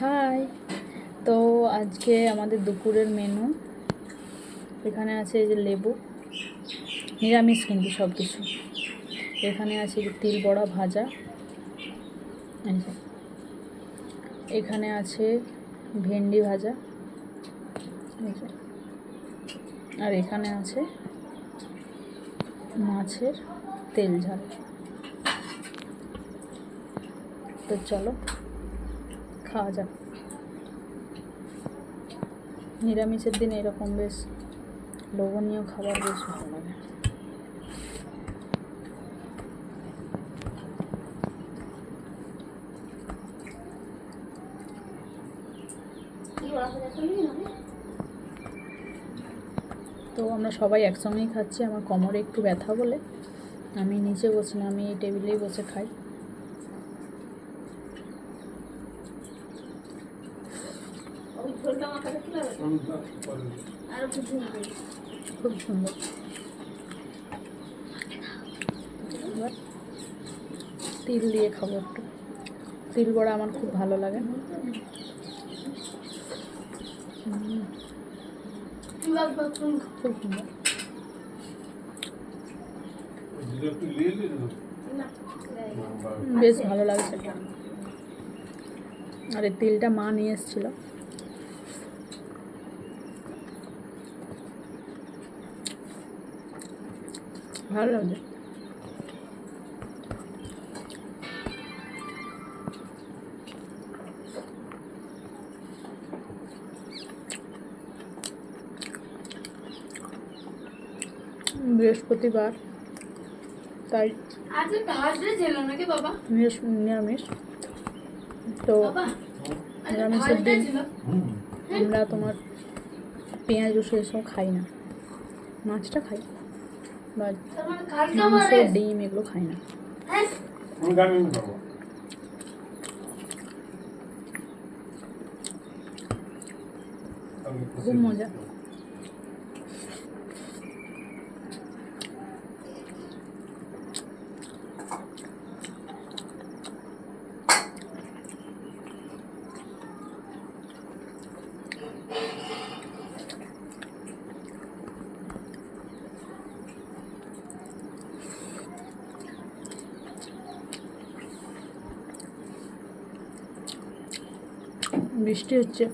High. তো আজকে আমাদের দুপুরের মেনু এখানে আছে এই যে লেবু, নিরামিষ কিন্তু সব কিছু এখানে আছে যে তিল বড়া ভাজা। এখানে আছে ভেন্ডি ভাজা। আর এখানে আছে মাছের তেল ঝাল। তো চলো। খাওয়া যাক। নিরামিষের দিন এরকম বেশ লোভনীয় খাবার বেশ ভালো লাগে। তো আমরা সবাই একসঙ্গেই খাচ্ছি, আমার কোমরে একটু ব্যথা বলে। আমি নিচে বসি না আমি এই টেবিলেই বসে খাই ওই ঝোলটা মাথাটা কি লাগে আর একটু ঝোল দিই। খুব সুন্দর তিল দিয়ে খাব একটু। তিল বড়া আমার খুব ভালো লাগে। খুব সুন্দর। বেশ ভালো লাগছে। আর এই তিলটা মা নিয়ে এসেছিল। ভালো লাগে। বৃহস্পতিবার তাই নিরামিষ নিরামিষ। তো নিরামিষের দিন আমরা তোমার পেঁয়াজ রসুন এসব খাই না। মাছটা খাই। ডিম এগুলো খাই না হ্যাঁ খুব মজা বৃষ্টি হচ্ছে।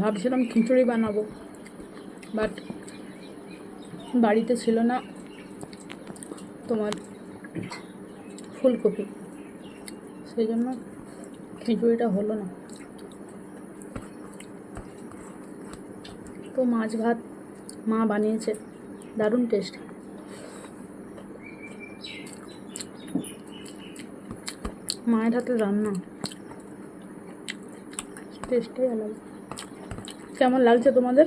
ভাবছিলাম খিচুড়ি বানাবো বাট বাড়িতে ছিল না তোমার ফুলকপি। সেই জন্য খিচুড়িটা হলো না। তো মাছ ভাত মা বানিয়েছে, দারুণ টেস্ট মায়ের হাতে রান্না। টেস্টই আলাদা কেমন লাগছে তোমাদের?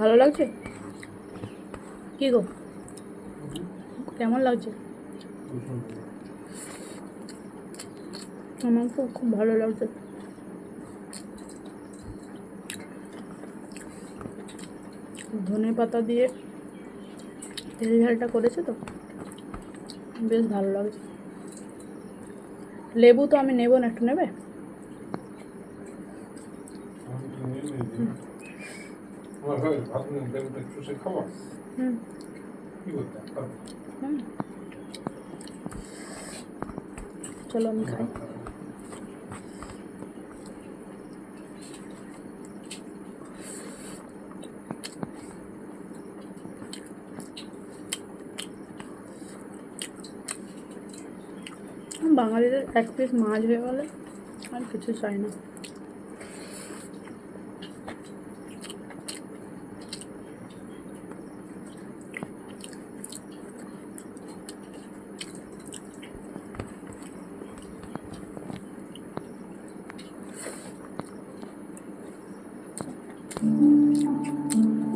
ভালো লাগছে? কি গো? কেমন লাগছে? আমার খুব খুব ভালো লাগছে। ধনে পাতা দিয়ে তেল ঝালটা করেছে তো? বেশ ভালো লাগছে। লেবু তো আমি নেব না, একটু নেবে? হুম হুম চলো আমি খাই বাঙালিদের এক পিস মাছ হয়ে গেলে আর কিছু চাই না